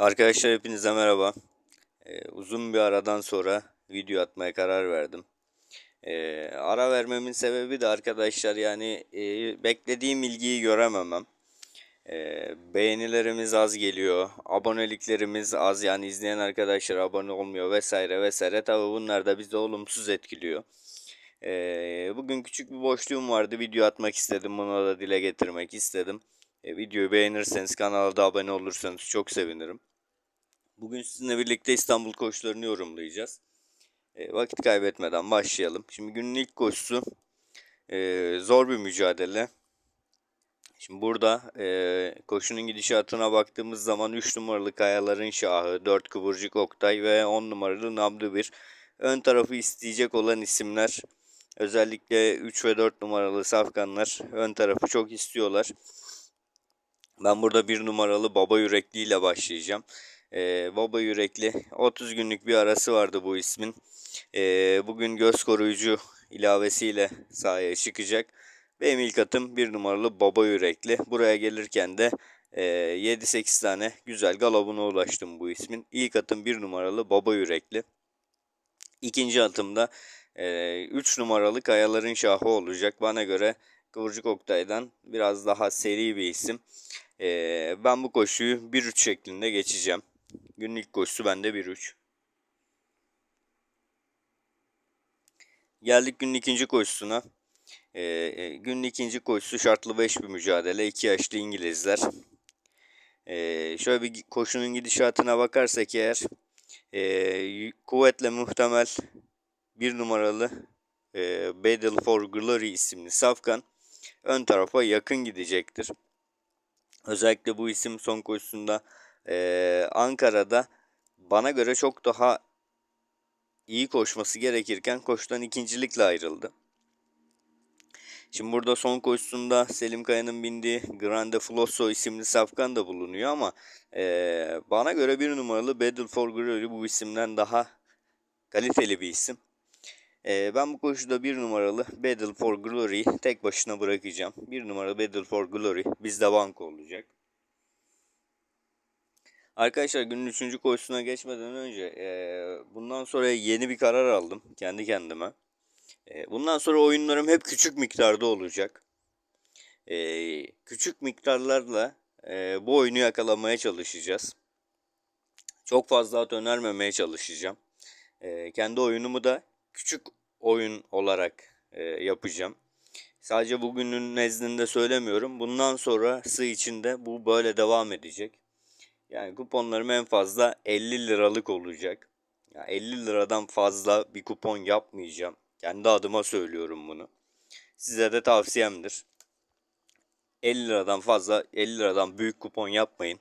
Arkadaşlar hepinize merhaba. Ee, uzun bir aradan sonra video atmaya karar verdim. Ee, ara vermemin sebebi de arkadaşlar yani e, beklediğim ilgiyi görememem. Ee, beğenilerimiz az geliyor, aboneliklerimiz az yani izleyen arkadaşlar abone olmuyor vesaire vesaire. Tabi bunlar da bizi olumsuz etkiliyor. Ee, bugün küçük bir boşluğum vardı video atmak istedim bunu da dile getirmek istedim. E, videoyu beğenirseniz kanala da abone olursanız çok sevinirim. Bugün sizinle birlikte İstanbul koşularını yorumlayacağız. E, vakit kaybetmeden başlayalım. Şimdi günün ilk koşusu e, zor bir mücadele. Şimdi burada e, koşunun gidişatına baktığımız zaman 3 numaralı Kayaların Şahı, 4 Kıvırcık Oktay ve 10 numaralı Nabdı bir ön tarafı isteyecek olan isimler. Özellikle 3 ve 4 numaralı safkanlar ön tarafı çok istiyorlar. Ben burada bir numaralı Baba Yürekli ile başlayacağım. Ee, Baba Yürekli 30 günlük bir arası vardı bu ismin. Ee, bugün göz koruyucu ilavesiyle sahaya çıkacak. Benim ilk atım bir numaralı Baba Yürekli. Buraya gelirken de e, 7-8 tane güzel galobuna ulaştım bu ismin. İlk atım bir numaralı Baba Yürekli. İkinci atımda 3 e, numaralı Kayaların Şahı olacak. Bana göre Kıvırcık Oktay'dan biraz daha seri bir isim. Ee, ben bu koşuyu 1-3 şeklinde geçeceğim. Günlük koşusu bende 1-3. Geldik günün ikinci koşusuna. Ee, günün ikinci koşusu şartlı 5 bir mücadele. 2 yaşlı İngilizler. Ee, şöyle bir koşunun gidişatına bakarsak eğer e, kuvvetle muhtemel bir numaralı e, Battle for Glory isimli safkan ön tarafa yakın gidecektir. Özellikle bu isim son koşusunda e, Ankara'da bana göre çok daha iyi koşması gerekirken koşudan ikincilikle ayrıldı. Şimdi burada son koşusunda Selim Kaya'nın bindiği Grande Flosso isimli safkan da bulunuyor ama e, bana göre bir numaralı Battle for Glory bu isimden daha kaliteli bir isim. E, ben bu koşuda bir numaralı Battle for Glory'yi tek başına bırakacağım. Bir numaralı Battle for Glory bizde banko olacak. Arkadaşlar günün üçüncü koşusuna geçmeden önce e, bundan sonra yeni bir karar aldım kendi kendime. E, bundan sonra oyunlarım hep küçük miktarda olacak. E, küçük miktarlarla e, bu oyunu yakalamaya çalışacağız. Çok fazla at önermemeye çalışacağım. E, kendi oyunumu da küçük oyun olarak e, yapacağım. Sadece bugünün nezdinde söylemiyorum. Bundan sonrası için de bu böyle devam edecek. Yani kuponlarım en fazla 50 liralık olacak. Yani 50 liradan fazla bir kupon yapmayacağım. Kendi adıma söylüyorum bunu. Size de tavsiyemdir. 50 liradan fazla, 50 liradan büyük kupon yapmayın.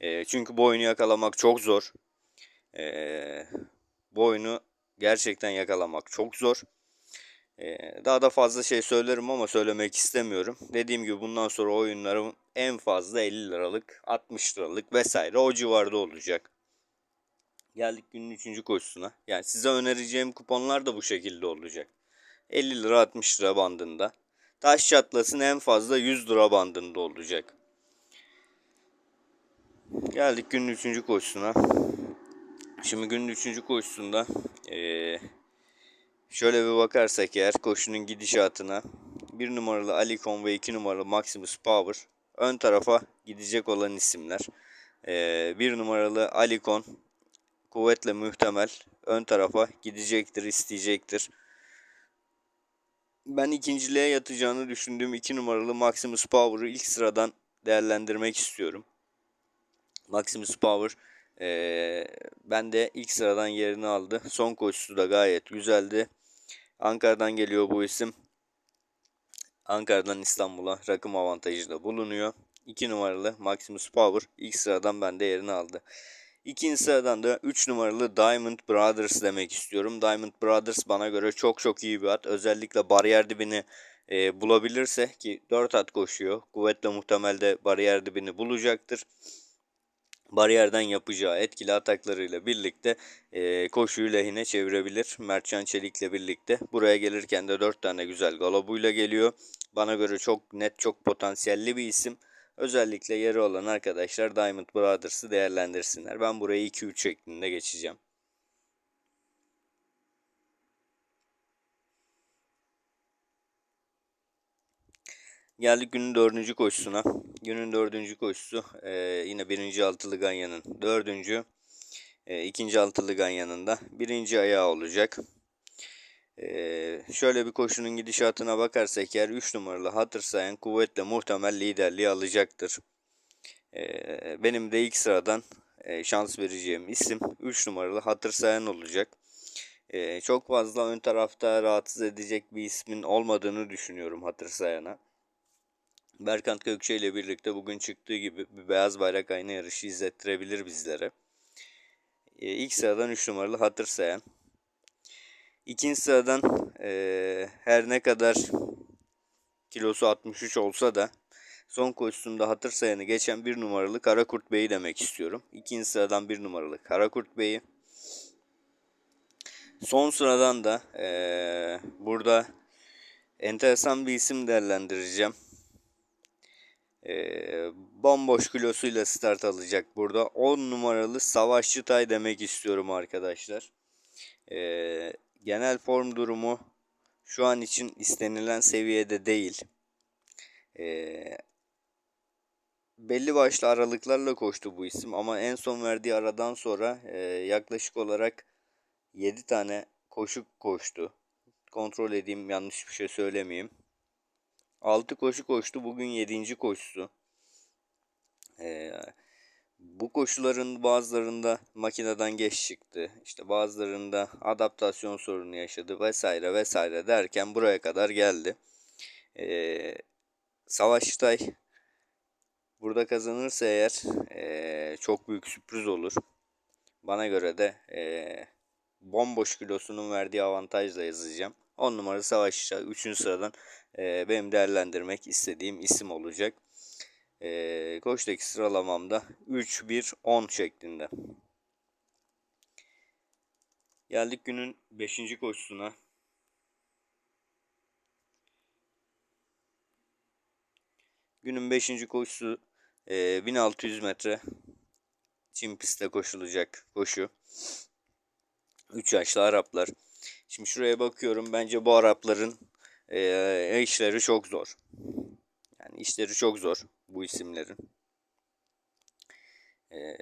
E, çünkü bu oyunu yakalamak çok zor. E, bu oyunu gerçekten yakalamak çok zor. Daha da fazla şey söylerim ama söylemek istemiyorum. Dediğim gibi bundan sonra oyunlarım en fazla 50 liralık, 60 liralık vesaire o civarda olacak. Geldik günün 3. koşusuna. Yani size önereceğim kuponlar da bu şekilde olacak. 50 lira 60 lira bandında. Taş çatlasın en fazla 100 lira bandında olacak. Geldik günün 3. koşusuna. Şimdi günün 3. koşusunda ee, şöyle bir bakarsak eğer koşunun gidişatına bir numaralı Alicon ve iki numaralı Maximus Power ön tarafa gidecek olan isimler. Ee, bir numaralı Alicon kuvvetle muhtemel ön tarafa gidecektir, isteyecektir. Ben ikinciliğe yatacağını düşündüğüm iki numaralı Maximus Power'ı ilk sıradan değerlendirmek istiyorum. Maximus Power ee, ben de ilk sıradan yerini aldı. Son koşusu da gayet güzeldi. Ankara'dan geliyor bu isim. Ankara'dan İstanbul'a rakım avantajı da bulunuyor. 2 numaralı Maximus Power ilk sıradan bende yerini aldı. İkinci sıradan da 3 numaralı Diamond Brothers demek istiyorum. Diamond Brothers bana göre çok çok iyi bir at. Özellikle bariyer dibini e, bulabilirse ki 4 at koşuyor. Kuvvetle muhtemelde bariyer dibini bulacaktır bariyerden yapacağı etkili ataklarıyla birlikte e, koşuyu lehine çevirebilir. Mertcan Çelik'le birlikte. Buraya gelirken de 4 tane güzel galobuyla geliyor. Bana göre çok net, çok potansiyelli bir isim. Özellikle yeri olan arkadaşlar Diamond Brothers'ı değerlendirsinler. Ben burayı 2-3 şeklinde geçeceğim. Geldik günün dördüncü koşusuna. Günün dördüncü koşusu e, yine birinci altılı ganyanın dördüncü, e, ikinci altılı ganyanın da birinci ayağı olacak. E, şöyle bir koşunun gidişatına bakarsak eğer 3 numaralı hatır sayan kuvvetle muhtemel liderliği alacaktır. E, benim de ilk sıradan e, şans vereceğim isim 3 numaralı hatır sayan olacak. E, çok fazla ön tarafta rahatsız edecek bir ismin olmadığını düşünüyorum hatır sayana. Berkant Gökçe ile birlikte bugün çıktığı gibi bir beyaz bayrak ayna yarışı izlettirebilir bizlere. E, ilk sıradan 3 numaralı Hatır Sayan. İkinci sıradan e, her ne kadar kilosu 63 olsa da son koşusunda Hatır Sayan'ı geçen bir numaralı Karakurt Bey'i demek istiyorum. İkinci sıradan bir numaralı Karakurt Bey'i. Son sıradan da e, burada enteresan bir isim değerlendireceğim. Ee, bomboş kilosuyla start alacak burada. 10 numaralı Savaşçı Tay demek istiyorum arkadaşlar. Ee, genel form durumu şu an için istenilen seviyede değil. Ee, belli başlı aralıklarla koştu bu isim ama en son verdiği aradan sonra e, yaklaşık olarak 7 tane koşu koştu. Kontrol edeyim yanlış bir şey söylemeyeyim. 6 koşu koştu. Bugün 7. koşusu. Ee, bu koşuların bazılarında makineden geç çıktı. İşte bazılarında adaptasyon sorunu yaşadı vesaire vesaire derken buraya kadar geldi. Ee, Savaştay burada kazanırsa eğer e, çok büyük sürpriz olur. Bana göre de e, bomboş kilosunun verdiği avantajla yazacağım. 10 numara Savaştay 3. sıradan e, benim değerlendirmek istediğim isim olacak. E, koçtaki sıralamamda 3-1-10 şeklinde. Geldik günün 5. koşusuna. Günün 5. koşusu e, 1600 metre çim pistte koşulacak koşu. 3 yaşlı Araplar. Şimdi şuraya bakıyorum. Bence bu Arapların e, işleri çok zor. Yani işleri çok zor bu isimlerin. E,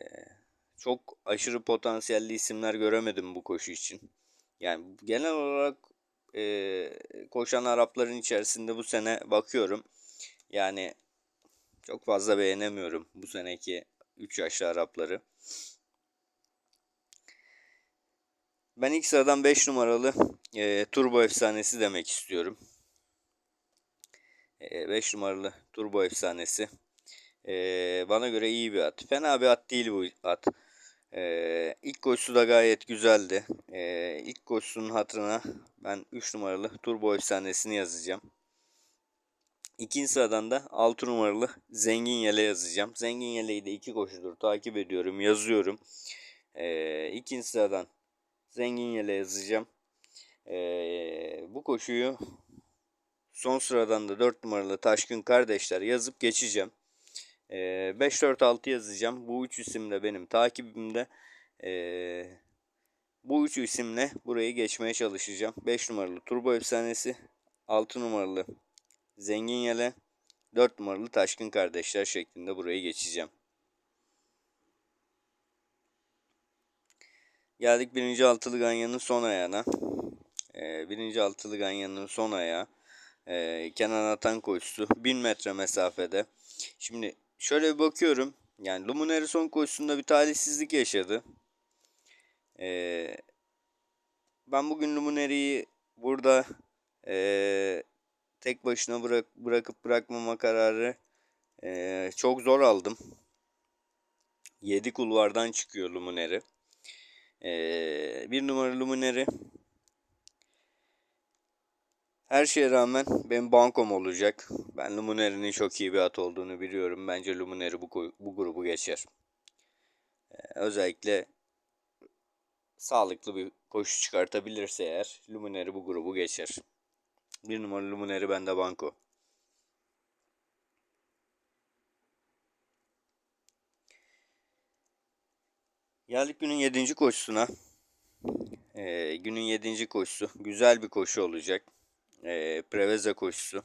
çok aşırı potansiyelli isimler göremedim bu koşu için. Yani genel olarak e, koşan Arapların içerisinde bu sene bakıyorum. Yani çok fazla beğenemiyorum bu seneki 3 yaşlı Arapları. Ben ilk sıradan 5 numaralı e, Turbo Efsanesi demek istiyorum. 5 e, numaralı Turbo Efsanesi. E, bana göre iyi bir at. Fena bir at değil bu at. E, ilk koşusu da gayet güzeldi. E, ilk koşusunun hatırına ben 3 numaralı Turbo Efsanesini yazacağım. İkinci sıradan da 6 numaralı Zengin Yele yazacağım. Zengin Yele'yi de iki koşudur takip ediyorum, yazıyorum. E, ikinci sıradan Zengin Yele yazacağım. E, bu koşuyu Son sıradan da 4 numaralı Taşkın Kardeşler yazıp geçeceğim. Ee, 5-4-6 yazacağım. Bu üç isimle benim takibimde. E, bu üç isimle burayı geçmeye çalışacağım. 5 numaralı Turbo Efsanesi, 6 numaralı Zengin Yele, 4 numaralı Taşkın Kardeşler şeklinde burayı geçeceğim. Geldik birinci altılı ganyanın son ayağına. Ee, birinci altılı ganyanın son ayağı e, Kenan Atan koşusu 1000 metre mesafede. Şimdi şöyle bir bakıyorum. Yani Luminary son koşusunda bir talihsizlik yaşadı. E, ben bugün Luminary'yi burada e, tek başına bırak, bırakıp bırakmama kararı e, çok zor aldım. 7 kulvardan çıkıyor Luminary. E, bir numara Luminary her şeye rağmen benim bankom olacak. Ben Lumineri'nin çok iyi bir at olduğunu biliyorum. Bence Lumineri bu, bu grubu geçer. Ee, özellikle sağlıklı bir koşu çıkartabilirse eğer Lumineri bu grubu geçer. Bir numaralı Lumineri bende banko. Geldik günün 7. koşusuna. Ee, günün 7. koşusu. Güzel bir koşu olacak. Ee, Preveza koşusu.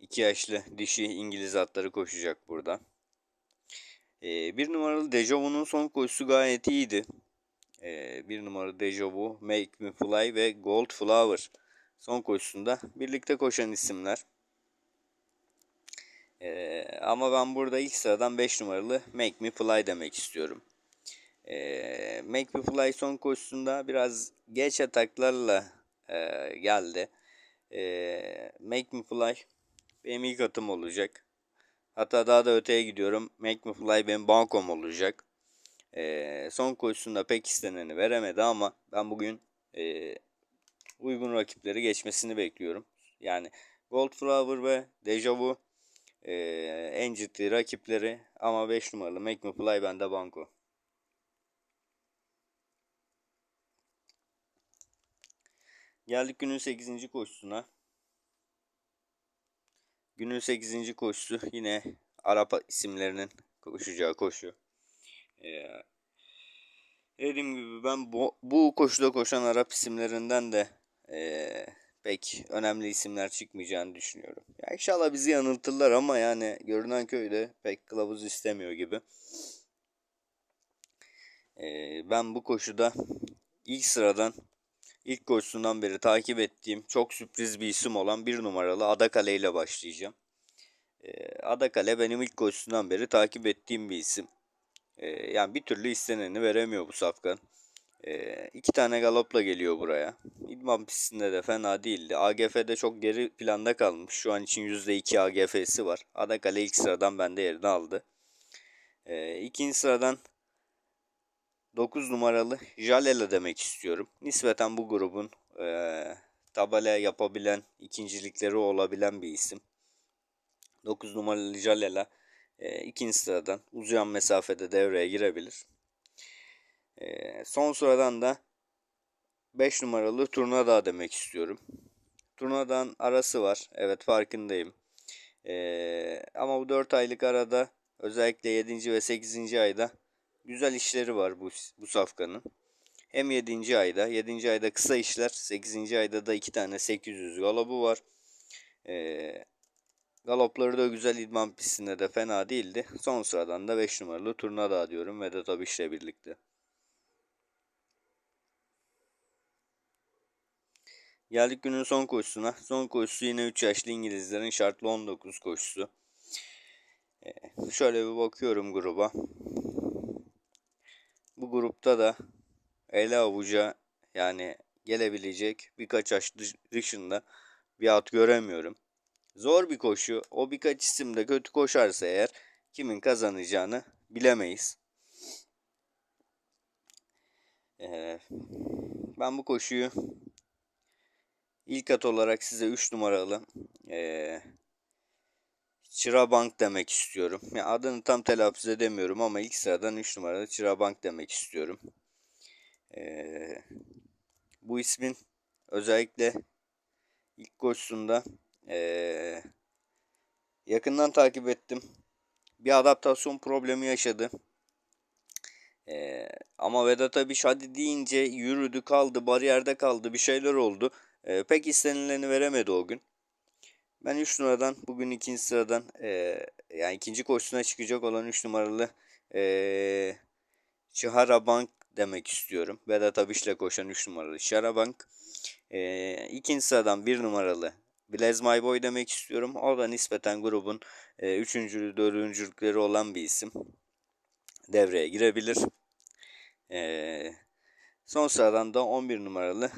2 yaşlı dişi İngiliz atları koşacak burada. Ee, bir numaralı Dejavu'nun son koşusu gayet iyiydi. Ee, bir numaralı Dejavu, Make Me Fly ve Gold Flower son koşusunda birlikte koşan isimler. Ee, ama ben burada ilk sıradan 5 numaralı Make Me Fly demek istiyorum. Ee, Me Fly son koşusunda biraz geç ataklarla e, geldi. Ee, Me Fly benim ilk atım olacak. Hatta daha da öteye gidiyorum. Make Me Fly benim bankom olacak. Ee, son koşusunda pek isteneni veremedi ama ben bugün e, uygun rakipleri geçmesini bekliyorum. Yani Goldflower ve Deja Vu e, en ciddi rakipleri ama 5 numaralı Make Me Fly bende banko. Geldik günün 8. koşusuna. Günün 8. koşusu yine Arap isimlerinin koşacağı koşu. Ee, dediğim gibi ben bu, bu koşuda koşan Arap isimlerinden de e, pek önemli isimler çıkmayacağını düşünüyorum. Ya inşallah bizi yanıltırlar ama yani görünen köyde pek kılavuz istemiyor gibi. Ee, ben bu koşuda ilk sıradan ilk koşusundan beri takip ettiğim çok sürpriz bir isim olan bir numaralı Adakale ile başlayacağım. Ee, Adakale benim ilk koşusundan beri takip ettiğim bir isim. Ee, yani bir türlü isteneni veremiyor bu safkan. Ee, iki tane galopla geliyor buraya. İdman pistinde de fena değildi. AGF'de çok geri planda kalmış. Şu an için %2 AGF'si var. Adakale ilk sıradan bende yerini aldı. Ee, ikinci sıradan 9 numaralı Jalela demek istiyorum. Nispeten bu grubun e, tabela yapabilen, ikincilikleri olabilen bir isim. 9 numaralı Jalela e, ikinci sıradan uzayan mesafede devreye girebilir. E, son sıradan da 5 numaralı Turnada demek istiyorum. Turnada'nın arası var. Evet farkındayım. E, ama bu 4 aylık arada özellikle 7. ve 8. ayda güzel işleri var bu, bu safkanın. Hem 7. ayda, 7. ayda kısa işler, 8. ayda da 2 tane 800 galobu var. Ee, galopları da güzel idman pistinde de fena değildi. Son sıradan da 5 numaralı Turnada diyorum Vedat Abiş'le birlikte. Geldik günün son koşusuna. Son koşusu yine 3 yaşlı İngilizlerin şartlı 19 koşusu. Ee, şöyle bir bakıyorum gruba. Bu grupta da ele avuca yani gelebilecek birkaç yaş dışında bir at göremiyorum. Zor bir koşu. O birkaç isim de kötü koşarsa eğer kimin kazanacağını bilemeyiz. Ben bu koşuyu ilk at olarak size 3 numaralı Çırabank demek istiyorum. Ya adını tam telaffuz edemiyorum ama ilk sıradan 3 numaralı Çırabank demek istiyorum. Ee, bu ismin özellikle ilk koşusunda ee, yakından takip ettim. Bir adaptasyon problemi yaşadı. Ee, ama Vedat Abiş hadi deyince yürüdü kaldı bariyerde kaldı bir şeyler oldu. Ee, pek istenileni veremedi o gün. Ben 3 numaradan bugün ikinci sıradan e, yani ikinci koşusuna çıkacak olan 3 numaralı e, Çihara Bank demek istiyorum. Vedat Abiş'le koşan 3 numaralı Çihara Bank. E, ikinci sıradan 1 numaralı Blaze My Boy demek istiyorum. O da nispeten grubun e, üçüncülü, olan bir isim. Devreye girebilir. E, son sıradan da 11 numaralı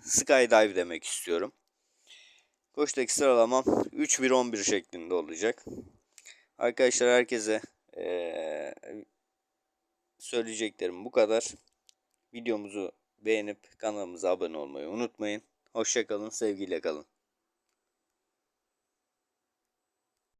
Skydive demek istiyorum. Koçtaki sıralamam 3-1-11 şeklinde olacak. Arkadaşlar herkese ee, söyleyeceklerim bu kadar. Videomuzu beğenip kanalımıza abone olmayı unutmayın. Hoşçakalın, sevgiyle kalın.